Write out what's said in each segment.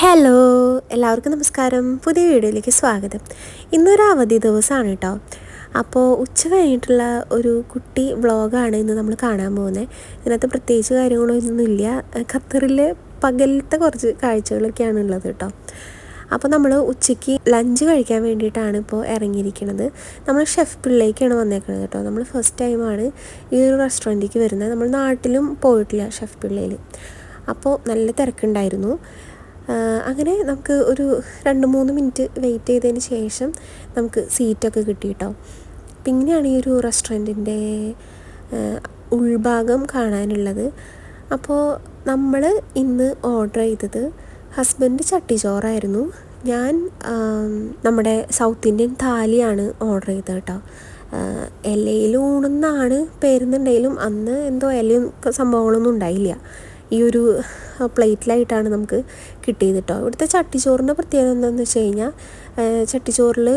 Hello എല്ലാവർക്കും നമസ്കാരം. പുതിയ വീഡിയോയിലേക്ക് സ്വാഗതം. ഇന്നൊരു അവധി ദിവസമാണ് കേട്ടോ അപ്പോൾ ഉച്ച കഴിഞ്ഞിട്ടുള്ള ഒരു കുട്ടി വ്ളോഗാണ് ഇന്ന് നമ്മൾ കാണാൻ പോകുന്നത് ഇതിനകത്ത് പ്രത്യേകിച്ച് കാര്യങ്ങളൊന്നുമില്ല ഖത്തറിൽ പകലത്തെ കുറച്ച് കാഴ്ചകളൊക്കെയാണ് ഉള്ളത് കേട്ടോ അപ്പോൾ നമ്മൾ ഉച്ചയ്ക്ക് ലഞ്ച് കഴിക്കാൻ വേണ്ടിയിട്ടാണ് ഇപ്പോൾ ഇറങ്ങിയിരിക്കുന്നത് നമ്മൾ ഷെഫ് പിള്ളേക്കാണ് വന്നേക്കുന്നത് കേട്ടോ നമ്മൾ ഫസ്റ്റ് ടൈമാണ് ഈ ഒരു റെസ്റ്റോറന്റിലേക്ക് വരുന്നത്. നമ്മൾ നാട്ടിലും പോയിട്ടില്ല ഷെഫ് പിള്ളയിൽ അപ്പോൾ നല്ല തിരക്കുണ്ടായിരുന്നു. അങ്ങനെ നമുക്ക് ഒരു രണ്ട് മൂന്ന് മിനിറ്റ് വെയിറ്റ് ചെയ്തതിന് ശേഷം നമുക്ക് സീറ്റൊക്കെ കിട്ടി കേട്ടോ ഇങ്ങനെയാണ് ഈ ഒരു റെസ്റ്റോറന്റിന്റെ ഉൾഭാഗം കാണാനുള്ളത്. അപ്പോൾ നമ്മൾ ഇന്ന് ഓർഡർ ചെയ്തത് ഹസ്ബൻഡ് ചട്ടിച്ചോറായിരുന്നു ഞാൻ നമ്മുടെ സൗത്ത് ഇന്ത്യൻ താലിയാണ് ഓർഡർ ചെയ്തത് കേട്ടോ. ഇലയിൽ ഊണെന്നാണ് പേരുന്നുണ്ടെങ്കിലും അന്ന് എന്തോ ഇലയും സംഭവങ്ങളൊന്നും ഉണ്ടായില്ല. ഈ ഒരു പ്ലേറ്റിലായിട്ടാണ് നമുക്ക് കിട്ടിയത് കേട്ടോ ഇവിടുത്തെ ചട്ടിച്ചോറിന്റെ പ്രത്യേകത എന്താണെന്ന് വെച്ച് കഴിഞ്ഞാൽ ചട്ടിച്ചോറിൽ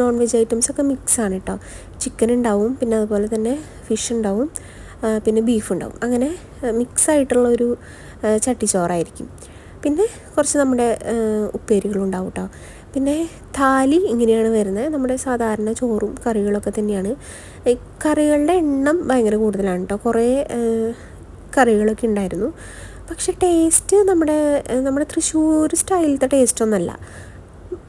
നോൺ വെജ് ഐറ്റംസ് ഒക്കെ മിക്സാണ് കേട്ടോ ചിക്കൻ ഉണ്ടാവും പിന്നെ അതുപോലെ തന്നെ ഫിഷ് ഉണ്ടാവും പിന്നെ ബീഫ് ഉണ്ടാവും. അങ്ങനെ മിക്സ് ആയിട്ടുള്ള ഒരു ചട്ടിച്ചോറായിരിക്കും. പിന്നെ കുറച്ച് നമ്മുടെ ഉപ്പേരികളുണ്ടാവും കേട്ടോ പിന്നെ താലി ഇങ്ങനെയാണ് വരുന്നത്. നമ്മുടെ സാധാരണ ചോറും കറികളൊക്കെ തന്നെയാണ്. കറികളുടെ എണ്ണം ഭയങ്കര കൂടുതലാണ് കേട്ടോ കുറേ കറികളൊക്കെ ഉണ്ടായിരുന്നു. പക്ഷെ ടേസ്റ്റ് നമ്മുടെ നമ്മുടെ തൃശ്ശൂർ സ്റ്റൈലിലത്തെ ടേസ്റ്റ് ഒന്നല്ല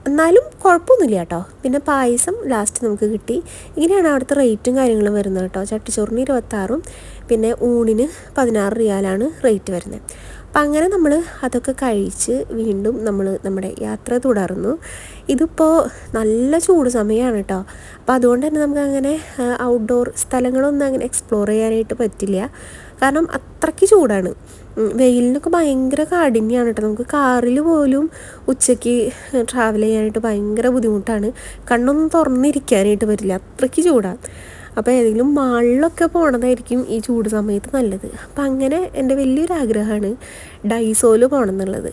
എന്നാലും കുഴപ്പമൊന്നുമില്ല കേട്ടോ. പിന്നെ പായസം ലാസ്റ്റ് നമുക്ക് കിട്ടി. ഇങ്ങനെയാണ് അവിടുത്തെ റേറ്റും കാര്യങ്ങളും വരുന്നത് കേട്ടോ. ചട്ടിച്ചോറിന് ഇരുപത്താറും പിന്നെ ഊണിന് പതിനാറ് റിയാലാണ് റേറ്റ് വരുന്നത്. അപ്പം അങ്ങനെ നമ്മൾ അതൊക്കെ കഴിച്ച് വീണ്ടും നമ്മൾ നമ്മുടെ യാത്ര തുടർന്നു. ഇതിപ്പോൾ നല്ല ചൂട് സമയമാണ് കേട്ടോ. അപ്പോൾ അതുകൊണ്ട് തന്നെ നമുക്ക് അങ്ങനെ ഔട്ട്ഡോർ സ്ഥലങ്ങളൊന്നും അങ്ങനെ എക്സ്പ്ലോർ ചെയ്യാനായിട്ട് പറ്റില്ല. കാരണം അത്രയ്ക്ക് ചൂടാണ്. വെയിലിനൊക്കെ ഭയങ്കര കാഠിന്യമാണ് കേട്ടോ. നമുക്ക് കാറിൽ പോലും ഉച്ചയ്ക്ക് ട്രാവൽ ചെയ്യാനായിട്ട് ഭയങ്കര ബുദ്ധിമുട്ടാണ്. കണ്ണൊന്നും തുറന്നിരിക്കാനായിട്ട് പറ്റില്ല. അത്രയ്ക്ക് ചൂടാണ് അപ്പോൾ ഏതെങ്കിലും മാളിലൊക്കെ പോണതായിരിക്കും ഈ ചൂട് സമയത്ത് നല്ലത്. അപ്പം അങ്ങനെ എന്റെ വലിയൊരു ആഗ്രഹമാണ് ഡൈസോയിൽ പോകണം എന്നുള്ളത്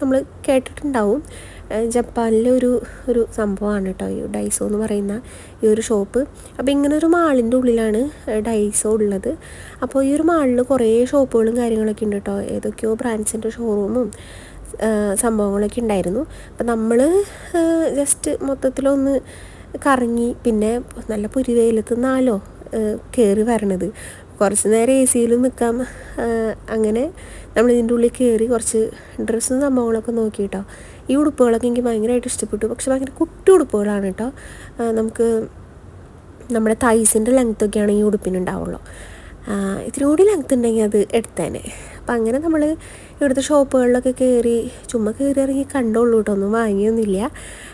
നമ്മൾ കേട്ടിട്ടുണ്ടാവും. ജപ്പാനിലെ ഒരു ഒരു സംഭവമാണ് കേട്ടോ ഈ ഡൈസോ എന്ന് പറയുന്ന ഈ ഒരു ഷോപ്പ്. അപ്പോൾ ഇങ്ങനെ ഒരു മാളിന്റെ ഉള്ളിലാണ് ഡൈസോ ഉള്ളത്. അപ്പോൾ ഈ ഒരു മാളിൽ കുറേ ഷോപ്പുകളും കാര്യങ്ങളൊക്കെ ഉണ്ട് കേട്ടോ. ഏതൊക്കെയോ ബ്രാൻഡ്സിന്റെ ഷോറൂമും സംഭവങ്ങളൊക്കെ ഉണ്ടായിരുന്നു. അപ്പം നമ്മൾ ജസ്റ്റ് മൊത്തത്തിലൊന്ന് കറങ്ങി പിന്നെ നല്ല പുരിവെയിലത്ത് നിന്നാലോ കയറി വരണത്. കുറച്ച് നേരം എ സിയിൽ നിൽക്കാം. അങ്ങനെ നമ്മൾ ഇതിന്റെ ഉള്ളിൽ കയറി കുറച്ച് ഡ്രസ്സും സംഭവങ്ങളൊക്കെ നോക്കി കേട്ടോ ഈ ഉടുപ്പുകളൊക്കെ എനിക്ക് ഭയങ്കരമായിട്ട് ഇഷ്ടപ്പെട്ടു. പക്ഷെ ഭയങ്കര കുട്ടി ഉടുപ്പുകളാണ് കേട്ടോ. നമുക്ക് നമ്മുടെ തൈസിന്റെ ലെങ്ത്തൊക്കെയാണ് ഈ ഉടുപ്പിനുണ്ടാവുള്ളൂ ഇത്തിരി കൂടി ലെങ്ത് ഉണ്ടെങ്കിൽ അത് എടുത്തേനെ. അപ്പം അങ്ങനെ നമ്മൾ ഇവിടുത്തെ ഷോപ്പുകളിലൊക്കെ കയറി ചുമ്മാ കയറി ഇറങ്ങി കണ്ടോളൂ കേട്ടോ. ഒന്നും വാങ്ങിയൊന്നുമില്ല.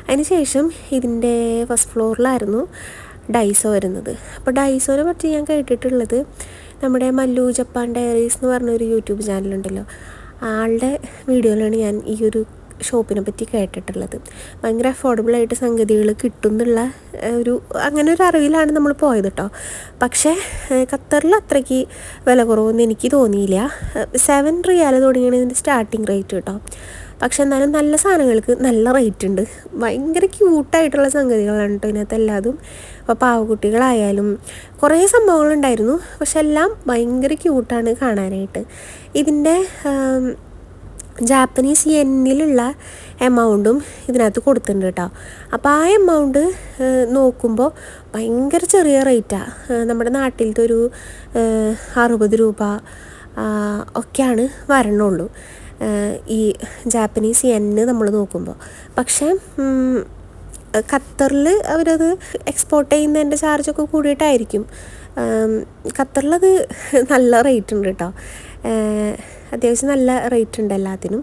അതിന് ശേഷം ഇതിന്റെ ഫസ്റ്റ് ഫ്ലോറിലായിരുന്നു ഡൈസോ വരുന്നത്. അപ്പോൾ ഡൈസോനെ പറ്റി ഞാൻ കേട്ടിട്ടുള്ളത് നമ്മുടെ മല്ലു ജപ്പാൻ ഡയറീസ് എന്ന് പറഞ്ഞൊരു യൂട്യൂബ് ചാനലുണ്ടല്ലോ ആളുടെ വീഡിയോയിലാണ് ഞാൻ ഈ ഒരു ഷോപ്പിനെ പറ്റി കേട്ടിട്ടുള്ളത്. ഭയങ്കര അഫോർഡബിളായിട്ട് സംഗതികൾ കിട്ടും എന്നുള്ള ഒരു അങ്ങനെ ഒരു അറിവിലാണ് നമ്മൾ പോയത് കേട്ടോ പക്ഷേ ഖത്തറിൽ അത്രയ്ക്ക് വില കുറവൊന്നും എനിക്ക് തോന്നിയില്ല. സെവൻ റിയാൽ തുടങ്ങിയാണ് ഇതിന്റെ സ്റ്റാർട്ടിങ് റേറ്റ് കേട്ടോ പക്ഷെ എന്നാലും നല്ല സാധനങ്ങൾക്ക് നല്ല റേറ്റ് ഉണ്ട്. ഭയങ്കര ക്യൂട്ടായിട്ടുള്ള സംഗതികളാണ് കേട്ടോ ഇതിനകത്ത് എല്ലാതും. അപ്പോൾ പാവക്കുട്ടികളായാലും കുറേ സംഭവങ്ങളുണ്ടായിരുന്നു. പക്ഷെ എല്ലാം ഭയങ്കര ക്യൂട്ടാണ് കാണാനായിട്ട്. ഇതിന്റെ ജാപ്പനീസ് എന്നിലുള്ള എമൗണ്ടും ഇതിനകത്ത് കൊടുത്തിട്ടുണ്ട് കേട്ടോ അപ്പോൾ ആ എമൗണ്ട് നോക്കുമ്പോൾ ഭയങ്കര ചെറിയ റേറ്റാണ് നമ്മുടെ നാട്ടിലത്തെ ഒരു അറുപത് രൂപ ഒക്കെയാണ് വരണുള്ളൂ. ഈ ജാപ്പനീസ് യെന്ന് നമ്മൾ നോക്കുമ്പോൾ പക്ഷേ ഖത്തറിൽ അവരത് എക്സ്പോർട്ട് ചെയ്യുന്നതിന്റെ ചാർജൊക്കെ കൂടിയിട്ടായിരിക്കും. ഖത്തറിലത് നല്ല റേറ്റ് ഉണ്ട് കേട്ടോ അത്യാവശ്യം നല്ല റേറ്റ് ഉണ്ട് എല്ലാത്തിനും.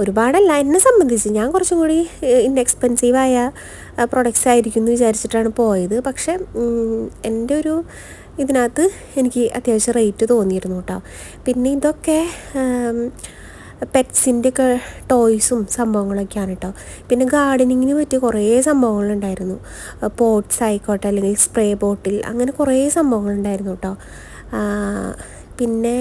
ഒരുപാടല്ല എന്നെ സംബന്ധിച്ച് ഞാൻ കുറച്ചും കൂടി ഇൻഎക്സ്പെൻസീവായ പ്രൊഡക്ട്സ് ആയിരിക്കും എന്ന് വിചാരിച്ചിട്ടാണ് പോയത്. പക്ഷേ എന്റെ ഒരു ഇതിനകത്ത് എനിക്ക് അത്യാവശ്യം റേറ്റ് തോന്നിയിരുന്നു കേട്ടോ പിന്നെ ഇതൊക്കെ പെറ്റ്സിന്റെ ഒക്കെ ടോയ്സും സംഭവങ്ങളൊക്കെയാണ് കേട്ടോ പിന്നെ ഗാർഡനിങ്ങിന് പറ്റിയ കുറേ സംഭവങ്ങളുണ്ടായിരുന്നു. പോട്ട്സ് ആയിക്കോട്ടെ അല്ലെങ്കിൽ സ്പ്രേ ബോട്ടിൽ അങ്ങനെ കുറേ സംഭവങ്ങളുണ്ടായിരുന്നു കേട്ടോ പിന്നെ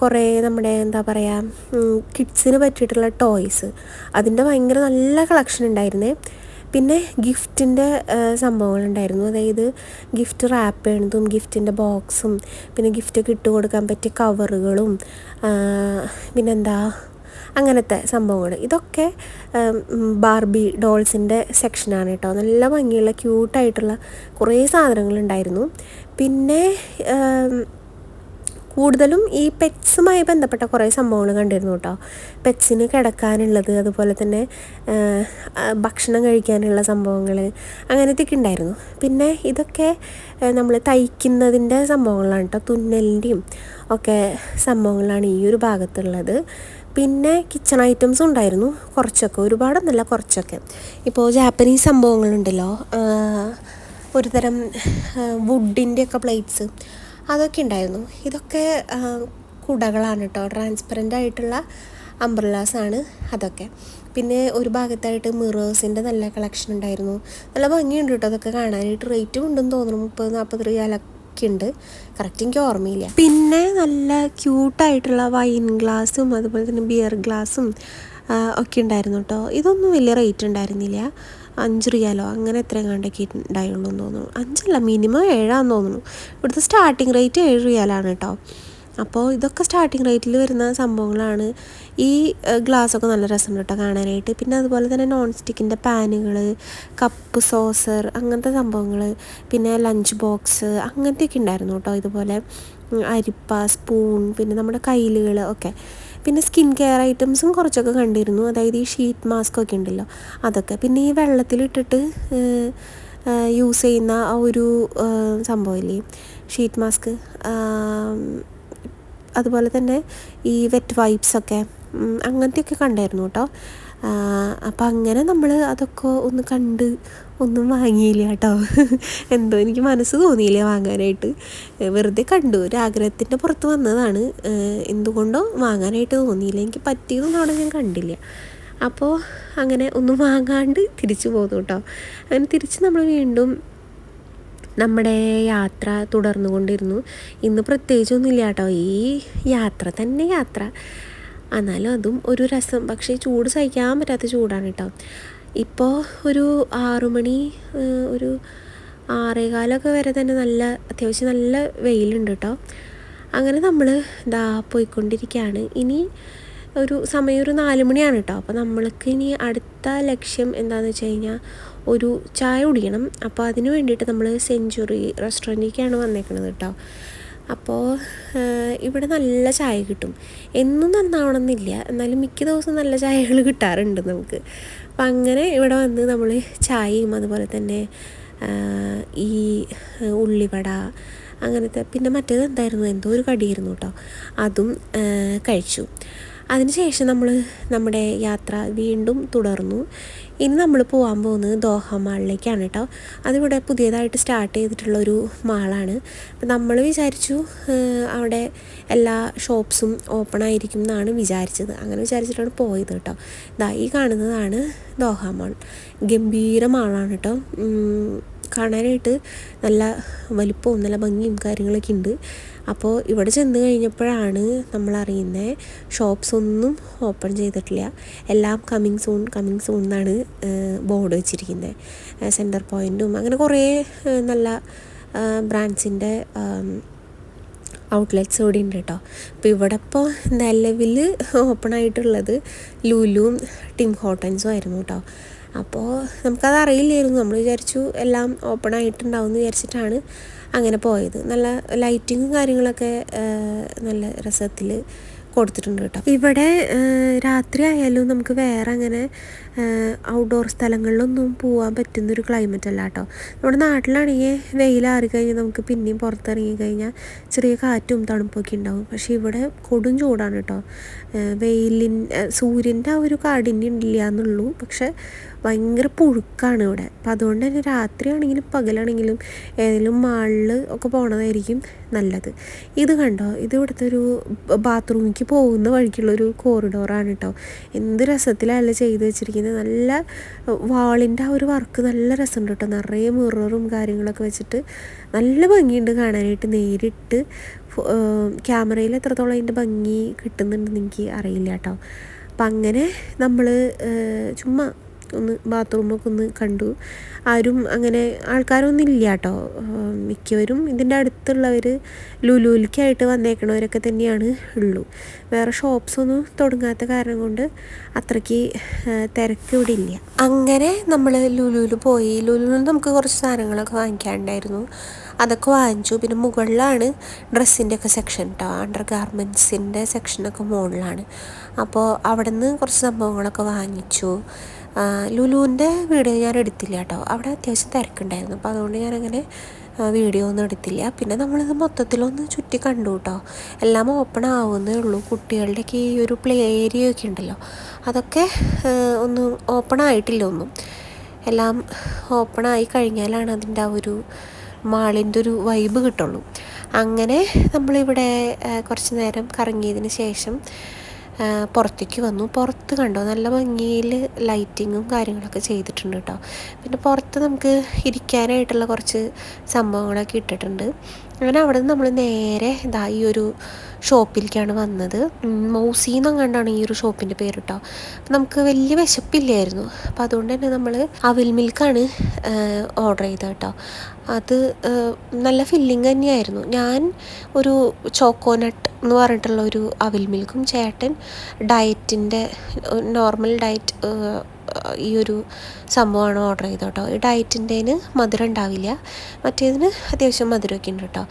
കുറേ നമ്മുടെ എന്താ പറയുക കിഡ്സിന് പറ്റിയിട്ടുള്ള ടോയ്സ് അതിന്റെ ഭയങ്കര നല്ല കളക്ഷൻ ഉണ്ടായിരുന്നേ. പിന്നെ ഗിഫ്റ്റിന്റെ സംഭവങ്ങളുണ്ടായിരുന്നു. അതായത് ഗിഫ്റ്റ് റാപ്പ് ചെയ്യണതും ഗിഫ്റ്റിന്റെ ബോക്സും പിന്നെ ഗിഫ്റ്റൊക്കെ ഇട്ട് കൊടുക്കാൻ പറ്റിയ കവറുകളും പിന്നെന്താ അങ്ങനത്തെ സംഭവങ്ങൾ. ഇതൊക്കെ ബാർബി ഡോൾസിന്റെ സെക്ഷനാണ് കേട്ടോ. നല്ല ഭംഗിയുള്ള ക്യൂട്ടായിട്ടുള്ള കുറേ സാധനങ്ങളുണ്ടായിരുന്നു. പിന്നെ കൂടുതലും ഈ പെറ്റ്സുമായി ബന്ധപ്പെട്ട കുറേ സംഭവങ്ങൾ കണ്ടിരുന്നു കേട്ടോ. പെറ്റ്സിന് കിടക്കാനുള്ളത് അതുപോലെ തന്നെ ഭക്ഷണം കഴിക്കാനുള്ള സംഭവങ്ങൾ അങ്ങനത്തെയൊക്കെ ഉണ്ടായിരുന്നു. പിന്നെ ഇതൊക്കെ നമ്മൾ തയ്ക്കുന്നതിന്റെ സംഭവങ്ങളാണ് കേട്ടോ. തുന്നലിന്റെയും ഒക്കെ സംഭവങ്ങളാണ് ഈ ഒരു ഭാഗത്തുള്ളത്. പിന്നെ കിച്ചൺ ഐറ്റംസ് ഉണ്ടായിരുന്നു. കുറച്ചൊക്കെ ഒരുപാടൊന്നുമല്ല കുറച്ചൊക്കെ. ഇപ്പോൾ ജാപ്പനീസ് സംഭവങ്ങളുണ്ടല്ലോ. ഒരുതരം വുഡിന്റെയൊക്കെ പ്ലേറ്റ്സ് അതൊക്കെ ഉണ്ടായിരുന്നു. ഇതൊക്കെ കുടകളാണ് കേട്ടോ ട്രാൻസ്പെറന്റ് ആയിട്ടുള്ള അംബ്രലാസാണ് അതൊക്കെ. പിന്നെ ഒരു ഭാഗത്തായിട്ട് മിറേഴ്സിന്റെ നല്ല കളക്ഷൻ ഉണ്ടായിരുന്നു. നല്ല ഭംഗിയുണ്ട് കേട്ടോ അതൊക്കെ കാണാനായിട്ട്. റേറ്റും ഉണ്ടെന്ന് തോന്നുന്നു. മുപ്പത് നാൽപ്പത് റിയാലൊക്കെ ഉണ്ട് കറക്റ്റ് എനിക്ക് ഓർമ്മയില്ല. പിന്നെ നല്ല ക്യൂട്ടായിട്ടുള്ള വൈൻ ഗ്ലാസും അതുപോലെ തന്നെ ബിയർ ഗ്ലാസും ഒക്കെ ഉണ്ടായിരുന്നു കേട്ടോ ഇതൊന്നും വലിയ റേറ്റ് ഉണ്ടായിരുന്നില്ല. അഞ്ച് റിയാലോ? അങ്ങനെ എത്ര കണ്ടൊക്കെ ഉണ്ടായുള്ളൂ എന്ന് തോന്നുന്നു. അഞ്ചല്ല മിനിമം ഏഴാന്ന് തോന്നുന്നു. ഇവിടുത്തെ സ്റ്റാർട്ടിങ് റേറ്റ് ഏഴ് റിയാലാണ് കേട്ടോ അപ്പോൾ ഇതൊക്കെ സ്റ്റാർട്ടിങ് റേറ്റിൽ വരുന്ന സംഭവങ്ങളാണ് ഈ ഗ്ലാസ്സൊക്കെ നല്ല രസമുണ്ട് കേട്ടോ കാണാനായിട്ട്. പിന്നെ അതുപോലെ തന്നെ നോൺ സ്റ്റിക്കിന്റെ പാനുകൾ കപ്പ് സോസർ അങ്ങനത്തെ സംഭവങ്ങൾ പിന്നെ ലഞ്ച് ബോക്സ് അങ്ങനത്തെയൊക്കെ ഉണ്ടായിരുന്നു കേട്ടോ ഇതുപോലെ അരിപ്പ സ്പൂൺ പിന്നെ നമ്മുടെ കയ്യിലുകൾ ഒക്കെ. പിന്നെ സ്കിൻ കെയർ ഐറ്റംസും കുറച്ചൊക്കെ കണ്ടിരുന്നു. അതായത് ഈ ഷീറ്റ് മാസ്ക് ഒക്കെ ഉണ്ടല്ലോ. അതൊക്കെ. പിന്നെ ഈ വെള്ളത്തിലിട്ടിട്ട് യൂസ് ചെയ്യുന്ന ആ ഒരു സംഭവമില്ലേ? ഷീറ്റ് മാസ്ക് അതുപോലെ തന്നെ ഈ വെറ്റ് വൈപ്സൊക്കെ അങ്ങനത്തെയൊക്കെ കണ്ടായിരുന്നു കേട്ടോ. അപ്പം അങ്ങനെ നമ്മൾ അതൊക്കെ ഒന്ന് കണ്ട് ഒന്നും വാങ്ങിയില്ല കേട്ടോ. എന്തോ എനിക്ക് മനസ്സ് തോന്നിയില്ല വാങ്ങാനായിട്ട്. വെറുതെ കണ്ടു. ഒരു ആഗ്രഹത്തിന്റെ പുറത്ത് വന്നതാണ്. എന്തുകൊണ്ടോ വാങ്ങാനായിട്ട് തോന്നിയില്ല. എനിക്ക് പറ്റിയതൊന്നും അവിടെ ഞാൻ കണ്ടില്ല. അപ്പോൾ അങ്ങനെ ഒന്നും വാങ്ങാണ്ട് തിരിച്ചു പോന്നു കേട്ടോ. അങ്ങനെ തിരിച്ച് നമ്മൾ വീണ്ടും നമ്മുടെ യാത്ര തുടർന്നുകൊണ്ടിരുന്നു. ഇന്ന് പ്രത്യേകിച്ചൊന്നുമില്ല കേട്ടോ. ഈ യാത്ര തന്നെ യാത്ര. എന്നാലും അതും ഒരു രസം. പക്ഷേ ചൂട് സഹിക്കാൻ പറ്റാത്ത ചൂടാണ് കേട്ടോ ഇപ്പോൾ ഒരു ആറുമണി ഒരു ആറേകാലൊക്കെ വരെ തന്നെ നല്ല അത്യാവശ്യം നല്ല വെയിലുണ്ട് കേട്ടോ അങ്ങനെ നമ്മൾ ദാ പോയിക്കൊണ്ടിരിക്കുകയാണ് ഇനി ഒരു സമയം ഒരു നാല് മണിയാണ് കേട്ടോ അപ്പോൾ നമ്മൾക്ക് ഇനി അടുത്ത ലക്ഷ്യം എന്താണെന്ന് വെച്ച് കഴിഞ്ഞാൽ ഒരു ചായ കുടിക്കണം. അപ്പോൾ അതിന് വേണ്ടിയിട്ട് നമ്മൾ സെഞ്ചുറി റെസ്റ്റോറന്റിലേക്കാണ് വന്നേക്കുന്നത് കേട്ടോ അപ്പോൾ ഇവിടെ നല്ല ചായ കിട്ടും. എന്നും നന്നാവണമെന്നില്ല. എന്നാലും മിക്ക ദിവസവും നല്ല ചായകൾ കിട്ടാറുണ്ട് നമുക്ക്. അപ്പം അങ്ങനെ ഇവിടെ വന്ന് നമ്മൾ ചായയും അതുപോലെ തന്നെ ഈ ഉള്ളിവട അങ്ങനത്തെ പിന്നെ മറ്റേത് എന്തായിരുന്നു? എന്തോ ഒരു കടിയായിരുന്നു കേട്ടോ. അതും കഴിച്ചു. അതിനുശേഷം നമ്മൾ നമ്മുടെ യാത്ര വീണ്ടും തുടർന്നു. ഇനി നമ്മൾ പോകാൻ പോകുന്നത് ദോഹ മാളിലേക്കാണ് കേട്ടോ. അതിവിടെ പുതിയതായിട്ട് സ്റ്റാർട്ട് ചെയ്തിട്ടുള്ള ഒരു മാളാണ് നമ്മൾ വിചാരിച്ചു അവിടെ എല്ലാ ഷോപ്സും ഓപ്പൺ ആയിരിക്കും എന്നാണ് വിചാരിച്ചത്. അങ്ങനെ വിചാരിച്ചിട്ടാണ് പോയത് കേട്ടോ. ഇതാ ഈ കാണുന്നതാണ് ദോഹ മാൾ. ഗംഭീര മാളാണ് കേട്ടോ. കാണാനായിട്ട് നല്ല വലിപ്പവും നല്ല ഭംഗിയും കാര്യങ്ങളൊക്കെ ഉണ്ട്. അപ്പോൾ ഇവിടെ ചെന്ന് കഴിഞ്ഞപ്പോഴാണ് നമ്മൾ അറിയുന്നത് ഷോപ്സ് ഒന്നും ഓപ്പൺ ചെയ്തിട്ടില്ല. എല്ലാം കമ്മിങ് സൂൺ കമ്മിങ് സൂൺ എന്നാണ് ബോർഡ് വെച്ചിരിക്കുന്നത് സെന്റർ പോയിന്റും അങ്ങനെ കുറേ നല്ല ബ്രാൻഡ്സിന്റെ ഔട്ട്ലെറ്റ്സ് ഇവിടെ ഉണ്ട് കേട്ടോ അപ്പോൾ ഇവിടെ ഇപ്പോൾ നിലവിൽ ഓപ്പൺ ആയിട്ടുള്ളത് ലുലും ടിം ഹോട്ടൻസും ആയിരുന്നു കേട്ടോ അപ്പോൾ നമുക്കത് അറിയില്ലായിരുന്നു നമ്മൾ വിചാരിച്ചു എല്ലാം ഓപ്പൺ ആയിട്ടുണ്ടാവും എന്ന് വിചാരിച്ചിട്ടാണ് അങ്ങനെ പോയത്. നല്ല ലൈറ്റിങ്ങും കാര്യങ്ങളൊക്കെ നല്ല രസത്തിൽ കൊടുത്തിട്ടുണ്ട് കേട്ടോ. ഇവിടെ രാത്രി ആയാലും നമുക്ക് വേറെ അങ്ങനെ ഔട്ട്ഡോർ സ്ഥലങ്ങളിലൊന്നും പോകാൻ പറ്റുന്നൊരു ക്ലൈമറ്റ് അല്ല കേട്ടോ നമ്മുടെ നാട്ടിലാണെങ്കിൽ വെയിലാറി കഴിഞ്ഞാൽ നമുക്ക് പിന്നെയും പുറത്തിറങ്ങി കഴിഞ്ഞാൽ ചെറിയ കാറ്റും തണുപ്പൊക്കെ ഉണ്ടാവും പക്ഷേ ഇവിടെ കൊടും ചൂടാണ് കേട്ടോ വെയിലിൻ സൂര്യന്റെ ആ ഒരു കാഠിന്യം ഇല്ല എന്നുള്ളൂ പക്ഷെ ഭയങ്കര പുഴുക്കാണ് ഇവിടെ. അപ്പം അതുകൊണ്ട് തന്നെ രാത്രിയാണെങ്കിലും പകലാണെങ്കിലും ഏതെങ്കിലും മാളിൽ ഒക്കെ പോണതായിരിക്കും നല്ലത്. ഇത് കണ്ടോ? ഇത് ഇവിടുത്തെ ഒരു ബാത്റൂമിലേക്ക് പോകുന്ന വഴിക്കുള്ളൊരു കോറിഡോറാണ് കേട്ടോ എന്ത് രസത്തിലല്ല ചെയ്ത് വെച്ചിരിക്കുന്നത് നല്ല വാളിന്റെ ആ ഒരു വർക്ക് നല്ല രസമുണ്ട് കേട്ടോ. നിറയെ മിററും കാര്യങ്ങളൊക്കെ വെച്ചിട്ട് നല്ല ഭംഗിയുണ്ട് കാണാനായിട്ട്. നേരിട്ട് ക്യാമറയിൽ എത്രത്തോളം അതിന്റെ ഭംഗി കിട്ടുന്നുണ്ടെന്ന് എനിക്ക് അറിയില്ല കേട്ടോ. അപ്പം അങ്ങനെ നമ്മൾ ചുമ്മാ ഒന്ന് ബാത്റൂമൊക്കെ ഒന്ന് കണ്ടു. ആരും അങ്ങനെ ആൾക്കാരൊന്നും ഇല്ല കേട്ടോ മിക്കവരും ഇതിന്റെ അടുത്തുള്ളവർ ലുലുലിക്കായിട്ട് വന്നേക്കണവരൊക്കെ തന്നെയാണ് ഉള്ളൂ. വേറെ ഷോപ്സ് ഒന്നും തുടങ്ങാത്ത കാരണം കൊണ്ട് അത്രയ്ക്ക് തിരക്ക് ഇവിടെ ഇല്ല. അങ്ങനെ നമ്മൾ ലുലുവിൽ പോയി. ലുലുവിൽ നമുക്ക് കുറച്ച് സാധനങ്ങളൊക്കെ വാങ്ങിക്കാനുണ്ടായിരുന്നു. അതൊക്കെ വാങ്ങിച്ചു. പിന്നെ മുകളിലാണ് ഡ്രസ്സിന്റെ ഒക്കെ സെക്ഷൻ കേട്ടോ അണ്ടർ ഗാർമെന്റ്സിന്റെ സെക്ഷനൊക്കെ മുകളിലാണ്. അപ്പോൾ അവിടെ നിന്ന് കുറച്ച് സംഭവങ്ങളൊക്കെ വാങ്ങിച്ചു. ലുലുവിന്റെ വീഡിയോ ഞാൻ എടുത്തില്ല കേട്ടോ. അവിടെ അത്യാവശ്യം തിരക്കുണ്ടായിരുന്നു. അപ്പോൾ അതുകൊണ്ട് ഞാനങ്ങനെ വീഡിയോ ഒന്നും എടുത്തില്ല. പിന്നെ നമ്മളിത് മൊത്തത്തിലൊന്ന് ചുറ്റി കണ്ടു കേട്ടോ. എല്ലാം ഓപ്പൺ ആവുന്നേ ഉള്ളൂ. കുട്ടികളുടെയൊക്കെ ഈ ഒരു പ്ലേ ഏരിയ ഒക്കെ ഉണ്ടല്ലോ. അതൊക്കെ ഒന്ന് ഓപ്പൺ ആയിട്ടില്ല ഒന്നും. എല്ലാം ഓപ്പൺ ആയി കഴിഞ്ഞാലാണ് അതിന്റെ ആ ഒരു മാളിന്റെ ഒരു വൈബ് കിട്ടുള്ളൂ. അങ്ങനെ നമ്മളിവിടെ കുറച്ച് നേരം കറങ്ങിയതിന് ശേഷം പുറത്തേക്ക് വന്നു. പുറത്ത് കണ്ടോ? നല്ല ഭംഗിയിൽ ലൈറ്റിങ്ങും കാര്യങ്ങളൊക്കെ ചെയ്തിട്ടുണ്ട് കേട്ടോ പിന്നെ പുറത്ത് നമുക്ക് ഇരിക്കാനായിട്ടുള്ള കുറച്ച് സംഭവങ്ങളൊക്കെ ഇട്ടിട്ടുണ്ട്. അങ്ങനെ അവിടെ നിന്ന് നമ്മൾ നേരെ ഇതാ ഈ ഒരു ഷോപ്പിലേക്കാണ് വന്നത്. മൗസി എന്നങ്ങാണ്ടാണ് ഈ ഒരു ഷോപ്പിന്റെ പേര് കേട്ടോ നമുക്ക് വലിയ വിശപ്പില്ലായിരുന്നു. അപ്പം അതുകൊണ്ട് തന്നെ നമ്മൾ അവിൽ മിൽക്കാണ് ഓർഡർ ചെയ്തത് കേട്ടോ അത് നല്ല ഫില്ലിങ് തന്നെയായിരുന്നു. ഞാൻ ഒരു ചോക്കോനട്ട് എന്ന് പറഞ്ഞിട്ടുള്ള ഒരു അവിൽ മിൽക്കും ചേട്ടൻ ഡയറ്റിന്റെ നോർമൽ ഡയറ്റ് ഈ ഒരു സംഭവമാണ് ഓർഡർ ചെയ്തത് കേട്ടോ. ഈ ഡയറ്റിന്റെന് മധുരം ഉണ്ടാവില്ല. മറ്റേതിന് അത്യാവശ്യം മധുരമൊക്കെ ഉണ്ട് കേട്ടോ.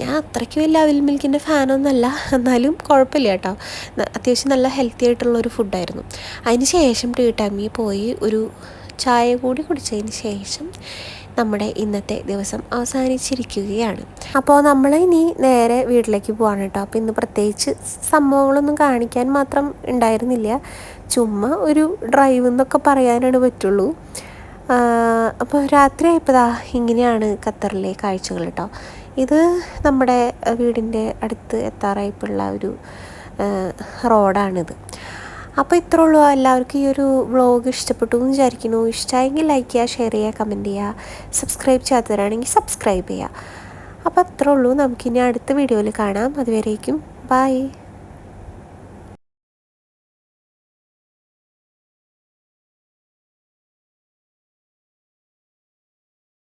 ഞാൻ അത്രയ്ക്ക് വലിയ അവിൽ മിൽക്കിന്റെ ഫാനൊന്നുമല്ല എന്നാലും കുഴപ്പമില്ല കേട്ടോ. അത്യാവശ്യം നല്ല ഹെൽത്തി ആയിട്ടുള്ള ഒരു ഫുഡായിരുന്നു അതിന് ശേഷം ടീ ടൈമിൽ പോയി ഒരു ചായ കൂടി കുടിച്ചതിന് ശേഷം നമ്മുടെ ഇന്നത്തെ ദിവസം അവസാനിച്ചിരിക്കുകയാണ്. അപ്പോൾ നമ്മൾ ഇനി നേരെ വീട്ടിലേക്ക് പോവാണ് കേട്ടോ. അപ്പോൾ ഇന്ന് പ്രത്യേകിച്ച് സംഭവങ്ങളൊന്നും കാണിക്കാൻ മാത്രം ഉണ്ടായിരുന്നില്ല. ചുമ്മാ ഒരു ഡ്രൈവ് എന്നൊക്കെ പറയാനാണ് പറ്റുള്ളൂ. അപ്പോൾ രാത്രി ആയപ്പോഴാ ഇങ്ങനെയാണ് ഖത്തറിലെ കാഴ്ചകൾ കേട്ടോ. ഇത് നമ്മുടെ വീടിന്റെ അടുത്ത് എത്താറായിപ്പുള്ള ഒരു റോഡാണിത്. അപ്പോൾ ഇത്രേ ഉള്ളൂ. എല്ലാവർക്കും ഈ ഒരു വ്ളോഗ് ഇഷ്ടപ്പെട്ടു എന്ന് വിചാരിക്കുന്നു. ഇഷ്ടമായെങ്കിൽ ലൈക്ക് ചെയ്യുക ഷെയർ ചെയ്യുക കമന്റ് ചെയ്യുക സബ്സ്ക്രൈബ് ചെയ്യാത്തവരാണെങ്കിൽ സബ്സ്ക്രൈബ് ചെയ്യുക. അപ്പോൾ അത്രേ ഉള്ളൂ. നമുക്കിനി അടുത്ത വീഡിയോയിൽ കാണാം. അതുവരേക്കും ബൈ